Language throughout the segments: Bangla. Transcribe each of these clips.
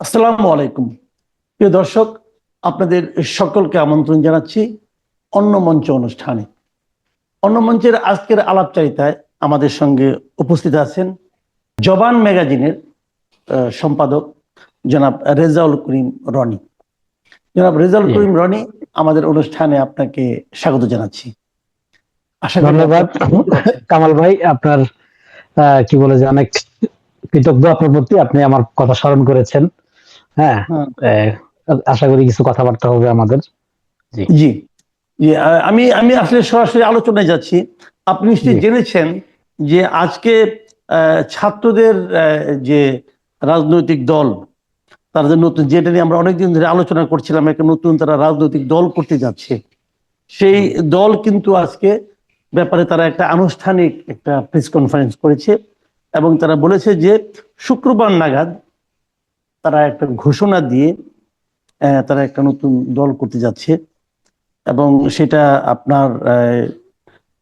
আসসালামু আলাইকুম। প্রিয় দর্শক আপনাদের সকলকে আমন্ত্রণ জানাচ্ছি অন্য মঞ্চ অনুষ্ঠানে। অন্য মঞ্চের আজকের আলাপচারিতায় আমাদের সঙ্গে উপস্থিত আছেন জবান ম্যাগাজিনের সম্পাদক জনাব রেজাউল করিম রনি। জনাব রেজাউল করিম রনি আমাদের অনুষ্ঠানে আপনাকে স্বাগত জানাচ্ছি। আশা ধন্যবাদ। কামাল ভাই আপনার আহ, কি বলে যে অনেক কৃতজ্ঞ আপনার প্রতি আপনি আমার কথা স্মরণ করেছেন। হ্যাঁ হ্যাঁ। আশা করি কিছু কথাবার্তা হবে আমাদের। জি। জি। আমি আমি আসলে সরাসরি আলোচনায় যাচ্ছি। আপনি নিশ্চয়ই জেনেছেন যে আজকে ছাত্রদের যে রাজনৈতিক দল তাদের নতুন যেটা নিয়ে আমরা অনেকদিন ধরে আলোচনা করছিলাম একটা নতুন তারা রাজনৈতিক দল করতে যাচ্ছে। সেই দল কিন্তু আজকে ব্যাপারে তারা একটা আনুষ্ঠানিক একটা প্রেস কনফারেন্স করেছে এবং তারা বলেছে যে শুক্রবার নাগাদ তারা একটা ঘোষণা দিয়ে তারা একটা নতুন দল করতে যাচ্ছে এবং সেটা আপনার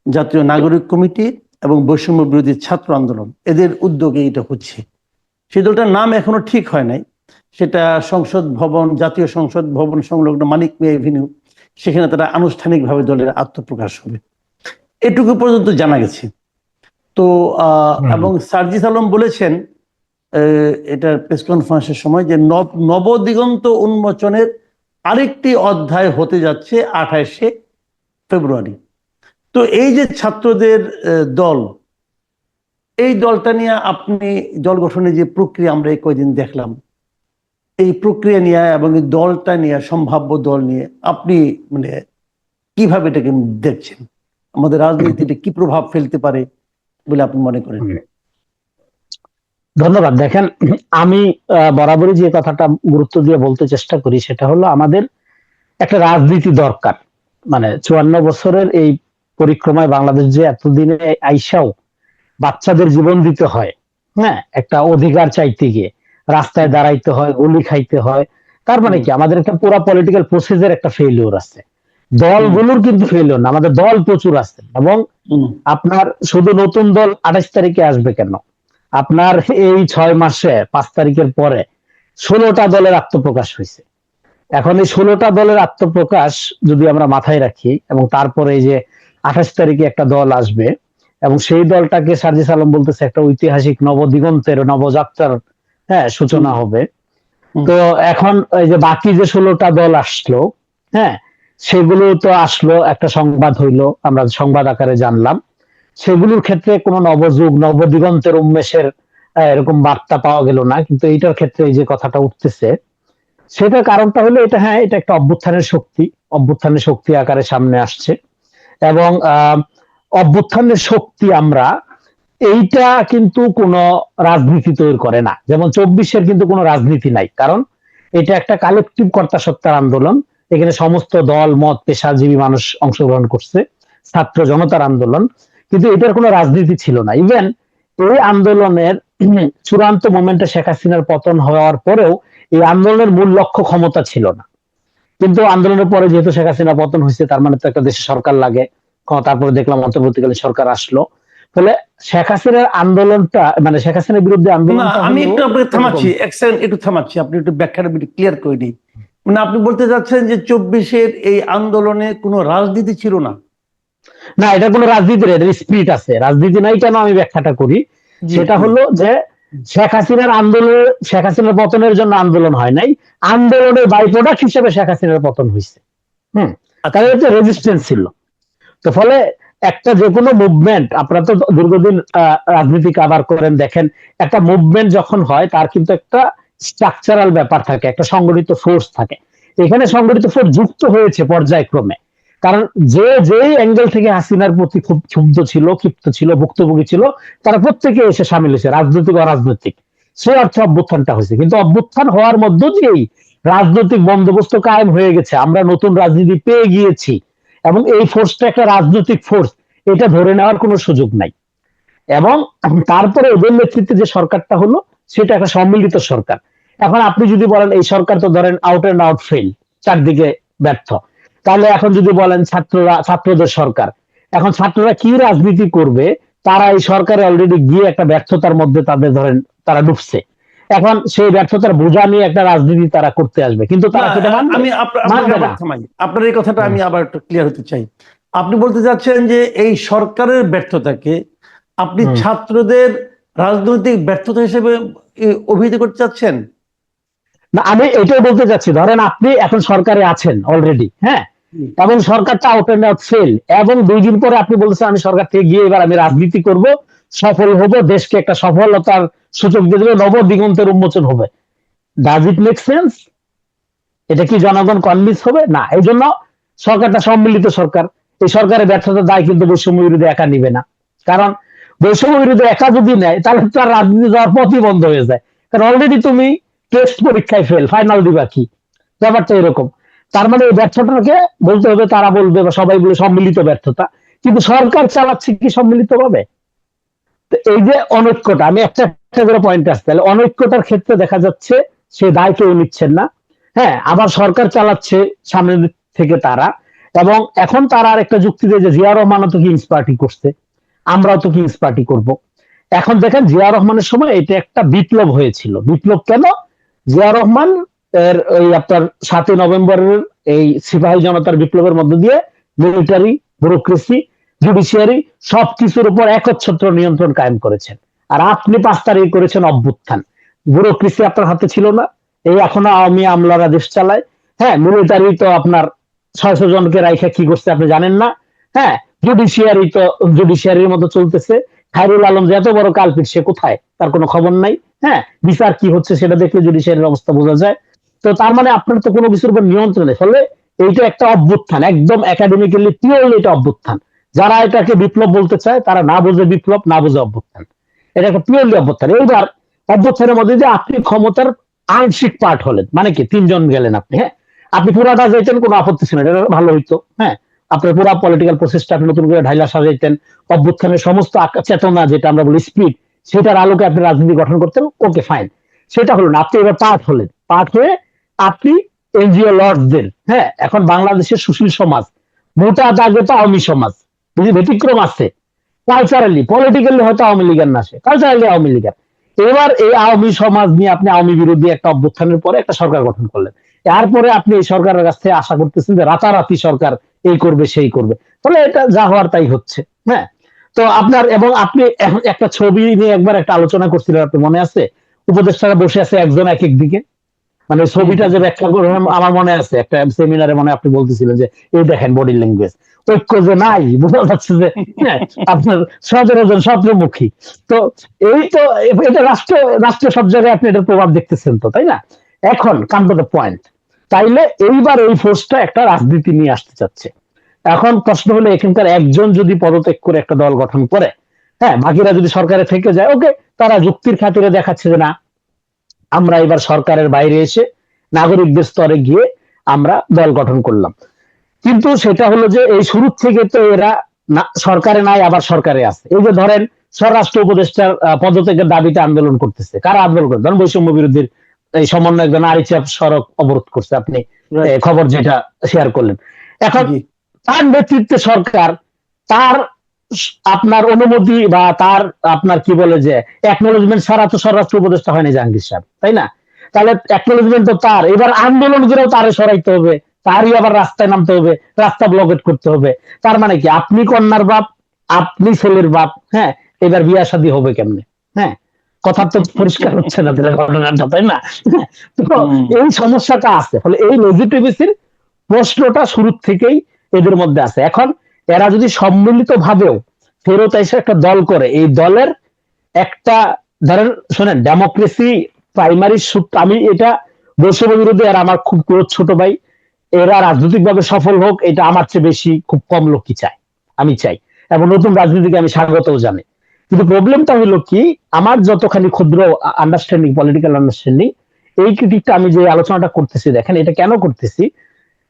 জাতীয় নাগরিক কমিটি এবং বৈষম্য বিরোধী ছাত্র আন্দোলন। এদের উদ্যোগে এটা হচ্ছে। সেই দলটার নাম এখনও ঠিক হয় নাই। সেটা সংসদ ভবন জাতীয় সংসদ ভবন সংলগ্ন মানিক মিয়া এভিনিউ সেখানে তারা আনুষ্ঠানিকভাবে দলের আত্মপ্রকাশ হবে। এটুকু পর্যন্ত জানা গেছে। তো আহ, এবং সার্জিস আলম বলেছেন এটার প্রেস কনফারেন্সের সময় যে নব, নবদিগন্ত উন্মোচনের আরেকটি অধ্যায় হতে যাচ্ছে আঠাশে ফেব্রুয়ারি। তো এই যে ছাত্রদের দল, এই দলটা নিয়ে আপনি দল গঠনের যে প্রক্রিয়া আমরা এই কয়দিন দেখলাম, এই প্রক্রিয়া নিয়ে এবং দলটা নিয়ে, সম্ভাব্য দল নিয়ে আপনি মানে কীভাবে এটাকে দেখছেন? আমাদের রাজনীতিতে কি প্রভাব ফেলতে পারে বলে আপনি মনে করেন? ধন্যবাদ। দেখেন আমি আহ, বরাবরই যে কথাটা গুরুত্ব দিয়ে বলতে চেষ্টা করি সেটা হলো আমাদের একটা রাজনীতি দরকার। মানে চুয়ান্ন বছরের এই পরিক্রমায় বাংলাদেশ যে এতদিনে আইসাও বাচ্চাদের জীবন দিতে হয় হ্যাঁ একটা অধিকার চাইতে গিয়ে। রাস্তায় দাঁড়াইতে হয় গুলি খাইতে হয়। তার মানে কি? আমাদের একটা পুরো পলিটিক্যাল প্রসেসের একটা ফেলিওর আছে। দলগুলোর কিন্তু ফেলিওর না আমাদের দল প্রচুর আছে। এবং আপনার শুধু নতুন দল আঠাশ তারিখে আসবে কেন? আপনার এই ছয় মাসে পাঁচ তারিখের পরে ষোলোটা দলের আত্মপ্রকাশ হয়েছে। এখন এই ষোলোটা দলের আত্মপ্রকাশ যদি আমরা মাথায় রাখি এবং তারপরে এই যে আঠাশ তারিখে একটা দল আসবে এবং সেই দলটাকে সার্জিস আলম বলতেছে একটা ঐতিহাসিক নবদিগন্তের নবযাত্রার হ্যাঁ সূচনা হবে। তো এখন এই যে বাকি যে ষোলোটা দল আসলো হ্যাঁ সেগুলো তো আসলো একটা সংবাদ হইল আমরা সংবাদ আকারে জানলাম। সেগুলোর ক্ষেত্রে কোনো নবযুগ, নবদিগন্তের উন্মেষের এরকম বার্তা পাওয়া গেল না। কিন্তু এইটার ক্ষেত্রে এই যে কথাটা উঠতেছে, সেটার কারণটা হলো এটা হ্যাঁ এটা একটা অভ্যুত্থানের শক্তি অভ্যুত্থানের শক্তি আকারে সামনে আসছে। এবং অভ্যুত্থানের শক্তি আমরা এইটা কিন্তু কোনো রাজনীতি তৈরি করে না। যেমন চব্বিশের কিন্তু কোনো রাজনীতি নাই। কারণ এটা একটা কালেকটিভ কর্তা সত্তার আন্দোলন। এখানে সমস্ত দল, মত, পেশাজীবী মানুষ অংশগ্রহণ করছে। ছাত্র জনতার আন্দোলন। কিন্তু এটার কোনো রাজনীতি ছিল না। ইভেন এই আন্দোলনের চূড়ান্ত মোমেন্টে শেখ হাসিনার পতন হওয়ার পরেও এই আন্দোলনের মূল লক্ষ্য ক্ষমতা ছিল না। কিন্তু আন্দোলনের পরে যেহেতু শেখ হাসিনা পতন হয়েছে তার মানে তো একটা দেশে সরকার লাগে। তারপরে দেখলাম অন্তর্বর্তীকালীন সরকার আসলো। ফলে শেখ হাসিনার আন্দোলনটা মানে শেখ হাসিনার বিরুদ্ধে আন্দোলন আমি একটু আপনাকে থামাচ্ছি এক সেকেন্ড একটু থামাচ্ছি। আপনি একটু ব্যাখ্যাটা ক্লিয়ার করে দিই মানে আপনি বলতে চাচ্ছেন যে চব্বিশের এই আন্দোলনে কোনো রাজনীতি ছিল না? না এটা কোনো রাজনীতির এটা স্পিরিট আছে। রাজনীতি নাই কেন আমি ব্যাখ্যাটা করি? সেটা। হলো যে শেখ হাসিনার আন্দোলন শেখ হাসিনার পতনের জন্য আন্দোলন হয় নাই। আন্দোলনের বাই প্রোডাক্ট হিসেবে শেখ হাসিনার পতন হয়েছে হুম তাদের হচ্ছে রেজিস্ট্যান্স ছিল। তো ফলে একটা যে কোনো মুভমেন্ট আপনারা তো দীর্ঘদিন আহ, রাজনীতি কাভার করেন দেখেন একটা মুভমেন্ট যখন হয় তার কিন্তু একটা স্ট্রাকচারাল ব্যাপার থাকে একটা সংগঠিত ফোর্স থাকে। এখানে সংগঠিত ফোর্স যুক্ত হয়েছে পর্যায়ক্রমে। কারণ যে যে অ্যাঙ্গেল থেকে হাসিনার প্রতি খুব ক্ষুব্ধ ছিল, ক্ষিপ্ত ছিল, ভুক্তভোগী ছিল, তারা প্রত্যেকে এসে সামিল হয়েছে, রাজনৈতিক অরাজনৈতিক। সে অর্থে অভ্যুত্থানটা হয়েছে। কিন্তু অভ্যুত্থান হওয়ার মধ্য দিয়েই রাজনৈতিক বন্দোবস্ত কায়েম হয়ে গেছে। আমরা নতুন রাজনীতি পেয়ে গিয়েছি। এবং এই ফোর্সটা একটা রাজনৈতিক ফোর্স এটা ধরে নেওয়ার কোনো সুযোগ নাই। এবং তারপরে ওদের নেতৃত্বে যে সরকারটা হলো, সেটা একটা সম্মিলিত সরকার। এখন আপনি যদি বলেন, এই সরকার তো ধরেন আউট এন্ড আউট ফেল চারদিকে ব্যর্থ। তাহলে এখন যদি বলেন ছাত্ররা ছাত্রদের সরকার এখন ছাত্ররা কি রাজনীতি করবে? তারা এই সরকারে অলরেডি গিয়ে একটা ব্যর্থতার মধ্যে তাদের ধরেন তারা ডুবছে। এখন সেই ব্যর্থতার বোঝা নিয়ে একটা রাজনীতি তারা করতে আসবে। কিন্তু তারা সেটা আমি আপনার এই কথাটা আমি আবার একটু ক্লিয়ার হতে চাই। আপনি বলতে চাচ্ছেন যে এই সরকারের ব্যর্থতাকে আপনি ছাত্রদের রাজনৈতিক ব্যর্থতা হিসেবে অভিহিত করতে চাচ্ছেন? না আমি এটাই বলতে চাচ্ছি। ধরেন আপনি এখন সরকারে আছেন অলরেডি হ্যাঁ। এবং সরকারটা আউট অ্যান্ড আউট ফেল এবং দুই দিন পরে আপনি বলতেছেন, আমি সরকার থেকে গিয়ে এবার আমি রাজনীতি করব, সফল হব, দেশকে একটা সফলতার সূচক দিয়ে দেবে নব দিগন্তের উন্মোচন হবে। ডাজ ইট মেক সেন্স এটা কি জনগণ কনভিন্স হবে? না, এই জন্য সরকারটা সম্মিলিত সরকার। এই সরকারের ব্যর্থতা দায় কিন্তু বৈষম্য বিরোধী একা নিবে না। কারণ বৈষম্য বিরোধী একা যদি নেয়, তাহলে তার রাজনীতি যাওয়ার পথই বন্ধ হয়ে যায়। কারণ অলরেডি তুমি টেস্ট পরীক্ষায় ফেল ফাইনাল দিবা কি? ব্যাপারটা এরকম। তার মানে এই ব্যর্থতাকে বলতে হবে, তারা বলবে বা সবাই বলে সম্মিলিত ব্যর্থতা। কিন্তু সরকার চালাচ্ছে কি সম্মিলিত ভাবে এই যে অনৈক্যটা আমি একটা একটা করে পয়েন্ট আসতে তাহলে অনৈক্যতার ক্ষেত্রে দেখা যাচ্ছে সে দায় কেউ নিচ্ছেন না। হ্যাঁ আবার সরকার চালাচ্ছে সামনে থেকে তারা। এবং এখন তারা আর একটা যুক্তি দেয় যে জিয়া রহমান তো কিংস পার্টি করছে। আমরাও তো কিংস পার্টি করব। এখন দেখেন জিয়া রহমানের সময় এটা একটা বিপ্লব হয়েছিল। বিপ্লব কেন? জিয়া রহমান এর ওই আপনার সাতই নভেম্বরের এই সিপাহী জনতার বিপ্লবের মধ্য দিয়ে মিলিটারি ব্যুরোক্রেসি জুডিশিয়ারি সবকিছুর উপর একচ্ছত্র নিয়ন্ত্রণ কায়েম করেছেন। আর আপনি পাঁচ তারিখ করেছেন অভ্যুত্থান। ব্যুরোক্রেসি আপনার হাতে ছিল না। এই এখনও আওয়ামী আমলারা দেশ চালায়। হ্যাঁ মিলিটারি তো আপনার ছয়শো জনকে রাইখা কি করছে আপনি জানেন না। হ্যাঁ জুডিশিয়ারি তো জুডিশিয়ারির মতো চলতেছে। খাইরুল আলম যে এত বড় কালপিট সে কোথায়? তার কোনো খবর নাই। হ্যাঁ বিচার কি হচ্ছে সেটা দেখলে জুডিশিয়ারির অবস্থা বোঝা যায়। তো তার মানে আপনার তো কোনো কিছুর উপর নিয়ন্ত্রণ নেই। ফলে এইটা একটা অভ্যুত্থান, একদম একাডেমিক্যালি পিওরলি এটা অভ্যুত্থান। যারা এটাকে বিপ্লব বলতে চায়, তারা না বোঝে বিপ্লব, না বোঝে অভ্যুত্থান। এটা একটা পিওরলি অভ্যুত্থান। এইবার অভ্যুত্থানের মধ্যে যে আপনি ক্ষমতার আংশিক পার্ট হলেন মানে কি? তিনজন গেলেন আপনি হ্যাঁ? আপনি পুরাটা যাইতেন, কোনো আপত্তি ছিল এটা ভালো হইতো হ্যাঁ? আপনার পুরা পলিটিক্যাল প্রসেসটা আপনি নতুন করে ঢাইলা সাজাইতেন, অভ্যুত্থানের সমস্ত চেতনা যেটা আমরা বলি স্পিড সেটার আলোকে আপনি রাজনীতি গঠন করতেন ওকে ফাইন সেটা হলো না, আপনি এবার পার্ট হলেন। পার্ট হয়ে আপনি এনজিও লর্ডদের হ্যাঁ এখন বাংলাদেশের সুশীল সমাজ মোটা দাগে তো আওয়ামী সমাজ বুঝলি ব্যতিক্রম আছে। কালচারালি পলিটিক্যালি হয়তো আওয়ামী লীগের না আসে কালচারালি আওয়ামী লীগের। এবার এই আওয়ামী সমাজ নিয়ে আপনি আওয়ামী বিরোধী একটা অভ্যুত্থানের পরে একটা সরকার গঠন করলেন। এরপরে আপনি এই সরকারের কাছ থেকে আশা করতেছেন যে রাতারাতি সরকার এই করবে, সেই করবে। ফলে এটা যা হওয়ার তাই হচ্ছে হ্যাঁ? তো আপনার, এবং আপনি একটা ছবি নিয়ে একবার একটা আলোচনা করছিলেন আপনি মনে আছে? উপদেষ্টারা বসে আছে একজন এক এক দিকে মানে ছবিটা যে ব্যাখ্যা করে আমার মনে আছে একটা সেমিনারে মনে আপনি বলতেছিলেন যে এই দেখেন বডি ল্যাঙ্গুয়েজ ঐক্য যে নাই বোঝা যাচ্ছে যে হ্যাঁ, আপনার সতেরো জন সতেরোমুখী তো এই তো এটা রাষ্ট্র রাষ্ট্র সব জায়গায় আপনি এটার প্রভাব দেখতেছেন তো তাই না? এখন কাম টু দ্য পয়েন্ট তাইলে এইবার এই ফোর্সটা একটা রাজনীতি নিয়ে আসতে চাচ্ছে। এখন প্রশ্ন হলো এখানকার একজন যদি পদত্যাগ করে একটা দল গঠন করে হ্যাঁ বাকিরা যদি সরকারে থেকে যায় ওকে তারা যুক্তির খাতিরে দেখাচ্ছে যে না আমরা এবার সরকারের বাইরে এসে নাগরিকদের স্তরে গিয়ে আমরা দল গঠন করলাম। কিন্তু সেটা হলো যে এই শুরু থেকে তো এরা সরকারে নাই আবার সরকারে আছে। এই যে ধরেন স্বরাষ্ট্র উপদেষ্টার পদত্যাগের দাবিতে আন্দোলন করতেছে। কারা আন্দোলন করে ধরেন বৈষম্য বিরোধীর এই সমন্বয় একজন আরিচাপ সড়ক অবরোধ করছে আপনি খবর যেটা শেয়ার করলেন। এখন। তার নেতৃত্বে সরকার তার আপনার অনুমতি বা তার আপনার কি বলে যে একনোলজমেন্ট ছাড়া তো স্বরাষ্ট্র উপদেষ্টা হয়নি জাহাঙ্গীর সাহেব তাই না? তাহলে একনোলজমেন্ট তো তার এবার আন্দোলন করেও তারে সরাইতে হবে তারই আবার রাস্তায় নামতে হবে রাস্তা ব্লকেট করতে হবে। তার মানে কি? আপনি কন্যার বাপ আপনি ছেলের বাপ হ্যাঁ? এবার বিয়া শাদী হবে কেমনে? হ্যাঁ? কথা তো পরিষ্কার হচ্ছে না তাহলে ঘটনাটা তাই না? তো এই সমস্যাটা আছে। ফলে এই লেজিটিমেসির প্রশ্নটা শুরু থেকেই এদের মধ্যে আছে। এখন এরা যদি সম্মিলিত ভাবেও ফেরত এসে একটা দল করে, এই দলের একটা ধরেন, শোনেন ডেমোক্রেসি প্রাইমারি সূত্র আমি এটা বৈষম্য বিরোধী, আর আমার খুব ক্লোজ ছোট ভাই, এরা রাজনৈতিকভাবে সফল হোক, এটা আমার চেয়ে বেশি খুব কম লোকই চায়, আমি চাই। এবং নতুন রাজনীতিকে আমি স্বাগতও জানি কিন্তু প্রবলেমটা হলো কি, আমার যতখানি ক্ষুদ্র আন্ডারস্ট্যান্ডিং পলিটিক্যাল আন্ডারস্ট্যান্ডিং এই ক্রিটিকটা আমি যে আলোচনাটা করতেছি, দেখেন, এটা কেন করতেছি?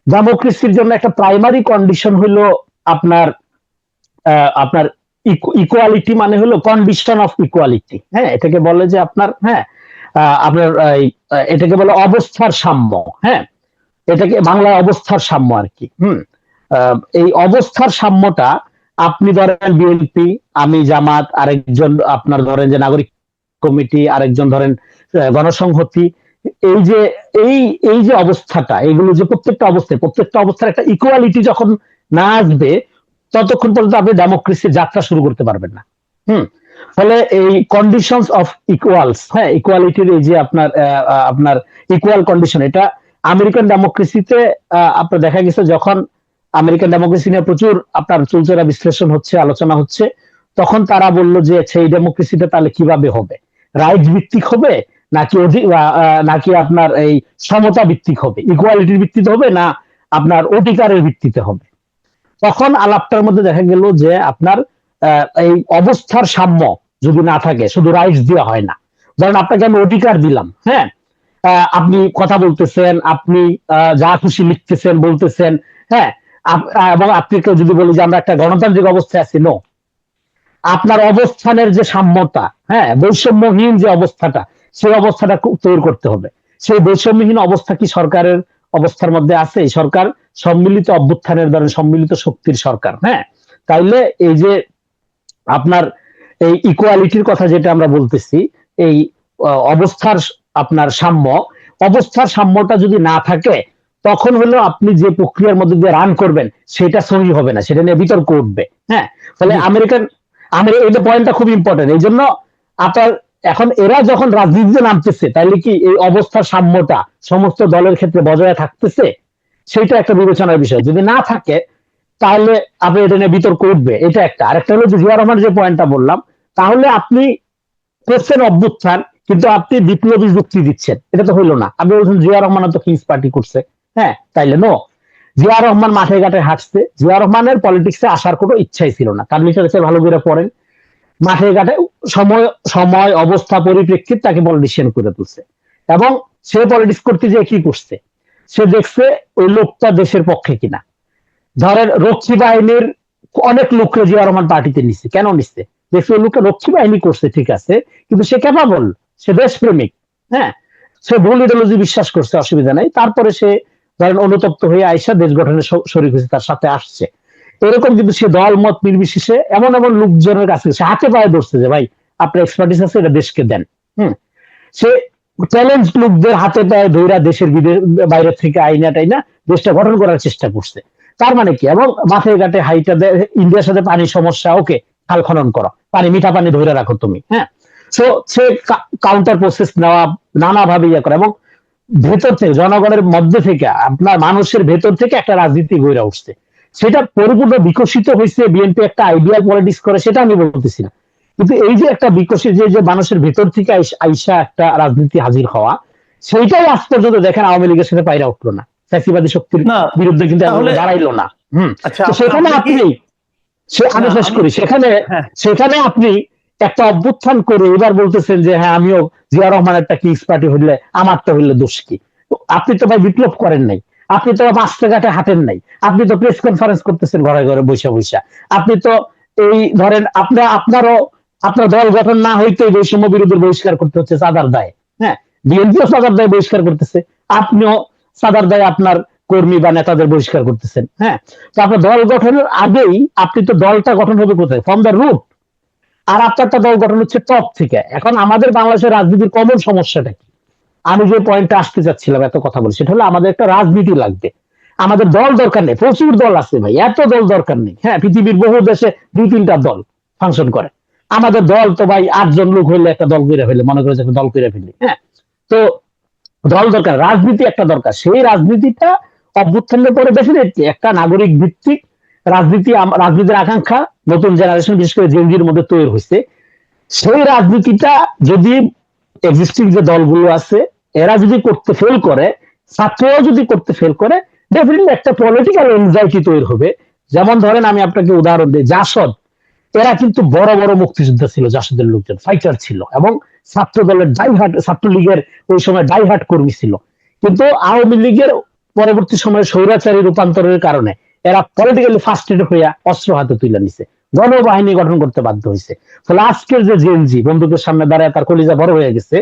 ডেমোক্রেসির জন্য একটা প্রাইমারি কন্ডিশন হলো আপনার আপনার ইকুয়ালিটি মানে হলো কন্ডিশন অফ ইকুয়ালিটি হ্যাঁ এটাকে বলে যে আপনার হ্যাঁ আপনার এটাকে বলে অবস্থার সাম্য। হ্যাঁ এটাকে বাংলায় অবস্থার সাম্য আর কি। হুম এই অবস্থার সাম্যটা আপনি ধরেন বিএনপি আমি জামাত, আরেকজন আপনার ধরেন যে নাগরিক কমিটি, আরেকজন ধরেন গণসংহতি, এই যে, এই এই যে অবস্থাটা, এগুলো যে প্রত্যেকটা অবস্থায়, প্রত্যেকটা অবস্থার একটা ইকুয়ালিটি যখন না আসবে ততক্ষণ পর্যন্ত আপনি ডেমোক্রেসির যাত্রা শুরু করতে পারবেন না। হুম? ফলে এই কন্ডিশনস অফ ইকুয়ালস হ্যাঁ ইকুয়ালিটির এই যে আপনার আপনার ইকুয়াল কন্ডিশন এটা আমেরিকান ডেমোক্রেসিতে আপনার দেখা গেছে যখন আমেরিকান ডেমোক্রেসি নিয়ে প্রচুর আপনার চুলচেরা বিশ্লেষণ হচ্ছে আলোচনা হচ্ছে তখন তারা বলল যে সেই ডেমোক্রেসিটা তাহলে কীভাবে হবে? রাইট ভিত্তিক হবে? নাকি অধি- আহ, আহ, নাকি আপনার এই সমতা ভিত্তিক হবে? ইকুয়ালিটির ভিত্তিতে হবে না আপনার অধিকারের ভিত্তিতে হবে? তখন আলাপটার মধ্যে দেখা গেল যে আপনার এই অবস্থার সাম্য যদি না থাকে, শুধু রাইটস দেওয়া হয় না। ধরেন আপনাকে আমি অধিকার দিলাম হ্যাঁ? আপনি কথা বলতেছেন, আপনি যা খুশি লিখতেছেন, বলতেছেন হ্যাঁ? এবং আপনি কেউ যদি বলি যে আমরা একটা গণতান্ত্রিক অবস্থায় আছি নো আপনার অবস্থানের যে সাম্যতা হ্যাঁ? বৈষম্যহীন যে অবস্থাটা, সেই অবস্থাটা তৈরি করতে হবে। সেই বৈষম্যহীন অবস্থা কি সরকারের অবস্থার মধ্যে আছে এই সরকার সম্মিলিত অভ্যুত্থানের দ্বারা সম্মিলিত শক্তির সরকার হ্যাঁ তাইলে এই যে আপনার এই ইকুয়ালিটির কথা যেটা আমরা বলতেছি এই অবস্থার আপনার সাম্য অবস্থার সাম্যটা যদি না থাকে তখন হলো আপনি যে প্রক্রিয়ার মধ্যে দিয়ে রান করবেন সেটা সহি হবে না সেটা নিয়ে বিতর্ক উঠবে হ্যাঁ ফলে জি। আমেরিকান আমেরিকা এই পয়েন্টটা খুব ইম্পর্টেন্ট এই জন্য আপনার এখন এরা যখন রাজনীতিতে নামতেছে, তাইলে কি এই অবস্থার সাম্যটা সমস্ত দলের ক্ষেত্রে বজায় থাকতেছে? সেটা একটা বিবেচনার বিষয়। যদি না থাকে তাহলে আপনি এটা নিয়ে বিতর্ক উঠবে। এটা একটা। আরেকটা হলো যে জিয়া রহমান যে পয়েন্টটা বললাম, তাহলে আপনি করছেন অভ্যুত্থান, কিন্তু আপনি বিপ্লবী যুক্তি দিচ্ছেন। এটা তো হইল না। আপনি বলছেন জিয়া রহমান তো কিংস পার্টি করছে। হ্যাঁ তাইলে নো জিয়া রহমান মাঠে ঘাটে হাঁটছে। জিয়া রহমানের পলিটিক্সে আসার কোনো ইচ্ছাই ছিল না। তার লিটারেচার ভালো করে পড়েন। মাঠে ঘাটে সময় সময়, অবস্থা, পরিপ্রেক্ষিত তাকে পলিটিশিয়ান করে তুলছে। এবং সে পলিটিক্স করতে যে কি করছে? সে দেখছে ওই লোকটা দেশের পক্ষে কিনা। ধরেন রক্ষী বাহিনীর অনেক লোককে জিয়া রহমান পার্টিতে নিচ্ছে কেন নিচ্ছে দেখছে ওই লোকটা রক্ষী বাহিনী করছে, ঠিক আছে, কিন্তু সে ক্যাপাবল সে দেশপ্রেমিক হ্যাঁ? সে ভুল ইডিওলজি বিশ্বাস করছে, অসুবিধা নাই। তারপরে সে ধরেন অনুতপ্ত হয়ে আইসা দেশ গঠনের শ- শরিক হয়েছে, তার সাথে আসছে। এরকম কিন্তু সে দল, মত নির্বিশেষে এমন এমন লোকজনের কাছে সে হাতে পায়ে ধরছে যে, ভাই, আপনার এক্সপার্টিস আছে, এটা দেশকে দেন। হুম? সে চ্যালেঞ্জ লোকদের হাতে পায়ে ধৈরা দেশের বিদেশ বাইরে থেকে আইনা টাইনা দেশটা গঠন করার চেষ্টা করছে। তার মানে কি? এবং মাঠে ঘাটে হাইটা ইন্ডিয়ার সাথে পানির সমস্যা, ওকে, খাল খনন করো। পানি, মিঠা পানি ধরে রাখো তুমি হ্যাঁ? সো, সে কাউন্টার প্রসেস নেওয়া, নানাভাবে ইয়ে করে এবং ভেতর থেকে, জনগণের মধ্যে থেকে, আপনার মানুষের ভেতর থেকে একটা রাজনীতি গড়ে উঠছে। সেটা পরিপূর্ণ বিকশিত হয়েছে বিএনপি একটা আইডিয়াল পলিটিক্স করে সেটা আমি বলতেছি না। কিন্তু এই যে একটা বিকশিত যে যে মানুষের ভেতর থেকে আইসা একটা রাজনীতি হাজির হওয়া সেইটাই আজ পর্যন্ত দেখেন আওয়ামী লীগের সাথে পায়রা উঠল না। ফ্যাসিবাদী শক্তির বিরুদ্ধে কিন্তু দাঁড়াইলো না। হুম আচ্ছা সেখানে আপনি সে আমি শেষ করি। সেখানে হ্যাঁ। সেখানে আপনি একটা অভ্যুত্থান করে এবার বলতেছেন যে হ্যাঁ আমিও জিয়া রহমান একটা কিংস পার্টি হইলে আমারটা হইলে দোষ কি? তো আপনি তো ভাই বিপ্লব করেন নাই। আপনি তো রাস্তাঘাটে হাঁটেন নাই। আপনি তো প্রেস কনফারেন্স করতেছেন ঘরে ঘরে বসে বসে। আপনি তো এই ধরেন আপনার, আপনারও, আপনার দল গঠন না হইতে বৈষম্য বিরোধীর বহিষ্কার করতে হচ্ছে চাঁদার দায়। হ্যাঁ বিএনপিও চাঁদার দায় বহিষ্কার করতেছে। আপনিও চাঁদার দায় আপনার কর্মী বা নেতাদের বহিষ্কার করতেছেন। হ্যাঁ তো আপনার দল গঠনের আগেই আপনি তো দলটা গঠন হবে কোথায়? ফ্রম দ্য রুট আর আপনারটা দল গঠন হচ্ছে টপ থেকে। এখন আমাদের বাংলাদেশের রাজনীতির কমন সমস্যাটা কি? আমি যে পয়েন্টটা আসতে চাচ্ছিলাম, এত কথা বলি, সেটা হলো আমাদের একটা রাজনীতি লাগবে। আমাদের দল দরকার নেই, প্রচুর দল আছে ভাই, এত দল দরকার নেই। হ্যাঁ পৃথিবীর বহু দেশে দুই তিনটা দল ফাংশন করে। আমাদের দল তো ভাই আটজন লোক হইলে একটা দল করে ফেলে, মনে করে যে দল করে ফেলি হ্যাঁ। তো দল দরকার, রাজনীতি একটা দরকার। সেই রাজনীতিটা অভ্যুত্থানের পরে ডেফিনেটলি একটা নাগরিক ভিত্তিক রাজনীতি রাজনীতির আকাঙ্ক্ষা, নতুন জেনারেশন বিশেষ করে জেনজির মধ্যে তৈরি হয়েছে সেই রাজনীতিটা যদি এক্সিস্টিং যে দলগুলো আছে এরা যদি করতে ফেল করে, ছাত্ররাও যদি করতে ফেল করে ডেফিনেটলি একটা পলিটিক্যাল এনজাইটি তৈরি হবে। যেমন ধরেন আমি আপনাকে উদাহরণ দিই, জাসদ। এরা কিন্তু বড় বড় মুক্তিযোদ্ধা ছিল, জাসদের লোকজন ফাইটার ছিল এবং ছাত্র দলের ডাইহাট ছাত্রলীগের ওই সময় ডাইহাট কর্মী ছিল। কিন্তু আওয়ামী লীগের পরবর্তী সময়ে স্বৈরাচারী রূপান্তরের কারণে এরা পলিটিক্যালি ফার্স্টেড হইয়া অস্ত্র হাতে তুলে নিছে। গণবাহিনী গঠন করতে বাধ্য হয়েছে ফলে আজকের যে জেনজি বন্দুকের সামনে দাঁড়ায়, তার কলিজা বড় হয়ে গেছে।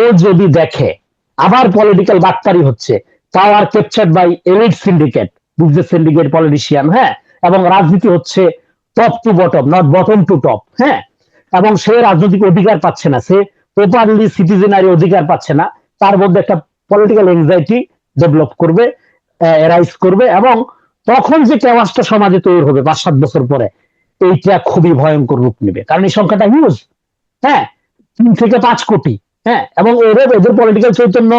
ও যদি দেখে, আবার পলিটিক্যাল বাটপারি হচ্ছে power captured by elite syndicate business syndicate politician হ্যাঁ? এবং রাজনীতি হচ্ছে top to bottom not bottom to top হ্যাঁ? এবং সে রাজনৈতিক অধিকার পাচ্ছে না, সে প্রপারলি সিটিজেনারি অধিকার পাচ্ছে না, তার মধ্যে একটা পলিটিক্যাল এংজাইটি ডেভেলপ করবে এরাইজ করবে, এবং তখন যে কেওয়াসটা সমাজে তৈরি হবে পাঁচ, সাত বছর পরে, এইটা খুবই ভয়ঙ্কর রূপ নেবে। কারণ এই সংখ্যাটা হিউজ হ্যাঁ? তিন থেকে পাঁচ কোটি। হ্যাঁ এবং এদের এদের পলিটিক্যাল চৈতন্য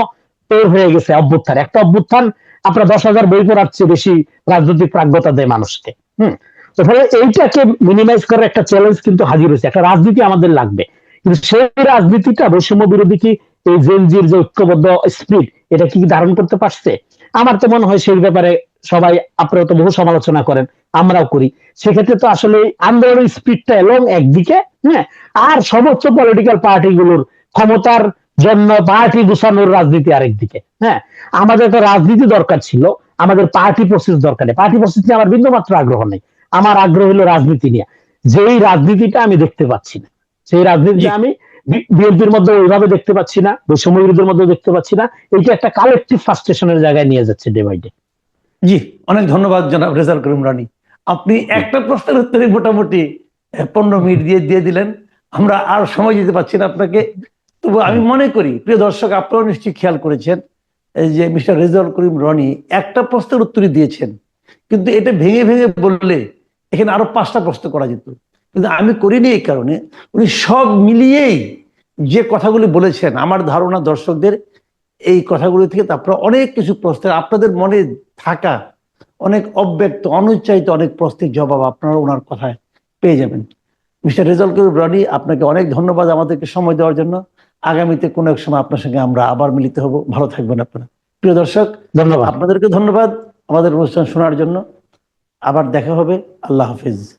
তৈরি হয়ে গেছে অভ্যুত্থান। একটা অভ্যুত্থান আপনার দশ হাজার বই পড়ার চেয়ে বেশি রাজনৈতিক প্রাজ্ঞতা দেয় মানুষকে। হম, তো ফলে এইটাকে মিনিমাইজ করার একটা চ্যালেঞ্জ কিন্তু হাজির হয়েছে। একটা রাজনীতি আমাদের লাগবে। কিন্তু সেই রাজনীতিটা বৈষম্য বিরোধী কি এই জেনজির যে ঐক্যবদ্ধ স্পিড এটা কি ধারণ করতে পারছে? আমার তো মনে হয় সেই ব্যাপারে সবাই আপনারা তো বহু সমালোচনা করেন, আমরাও করি। সেক্ষেত্রে তো আসলে আন্দোলনের স্পিডটা এলং একদিকে হ্যাঁ আর সমস্ত পলিটিক্যাল পার্টিগুলোর ক্ষমতার জন্য পার্টি গুছানোর রাজনীতি আরেকদিকে হ্যাঁ? আমাদের তো রাজনীতি দরকার ছিল, আমাদের পার্টি প্রসেস দরকার নেই। পার্টি প্রসেস নিয়ে আমার বিন্দুমাত্র আগ্রহ নেই। আমার আগ্রহ হলো রাজনীতি নিয়ে। যেই রাজনীতিটা আমি দেখতে পাচ্ছি না, সেই রাজনীতি। আমি বিএনপির মধ্যে ওইভাবে দেখতে পাচ্ছি না, বৈষম্য বিরোধীদের মধ্যে দেখতে পাচ্ছি না। এইটা একটা কালেকটিভ ফার্স্টেশনের জায়গায় নিয়ে যাচ্ছে ডে বাই ডে জি, অনেক ধন্যবাদ জনাব রেজাল করিম রানী। আপনি একটা প্রশ্নের উত্তরে মোটামুটি পনেরো মিনিট দিয়ে দিয়ে দিলেন। আমরা আর সময় দিতে পারছি না আপনাকে। তবু আমি মনে করি প্রিয় দর্শক আপনারাও নিশ্চয়ই খেয়াল করেছেন এই যে মিস্টার রেজাল করিম রনি একটা প্রশ্নের উত্তরই দিয়েছেন। কিন্তু এটা ভেঙে ভেঙে বললে এখানে আরও পাঁচটা প্রশ্ন করা যেত। কিন্তু আমি করিনি এই কারণে। উনি সব মিলিয়েই যে কথাগুলি বলেছেন আমার ধারণা দর্শকদের এই কথাগুলি থেকে আপনারা অনেক কিছু প্রশ্নের আপনাদের মনে থাকা অনেক অব্যক্ত অনুচ্চারিত অনেক প্রশ্নের জবাব আপনারা ওনার কথায় পেয়ে যাবেন। মিস্টার রেজাল করিম রনি আপনাকে অনেক ধন্যবাদ আমাদেরকে সময় দেওয়ার জন্য। আগামীতে কোনো এক সময় আপনার সঙ্গে আমরা আবার মিলিত হব। ভালো থাকবেন আপনারা। প্রিয় দর্শক ধন্যবাদ। আপনাদেরকে ধন্যবাদ আমাদের অনুষ্ঠান শোনার জন্য। আবার দেখা হবে। আল্লাহ হাফিজ।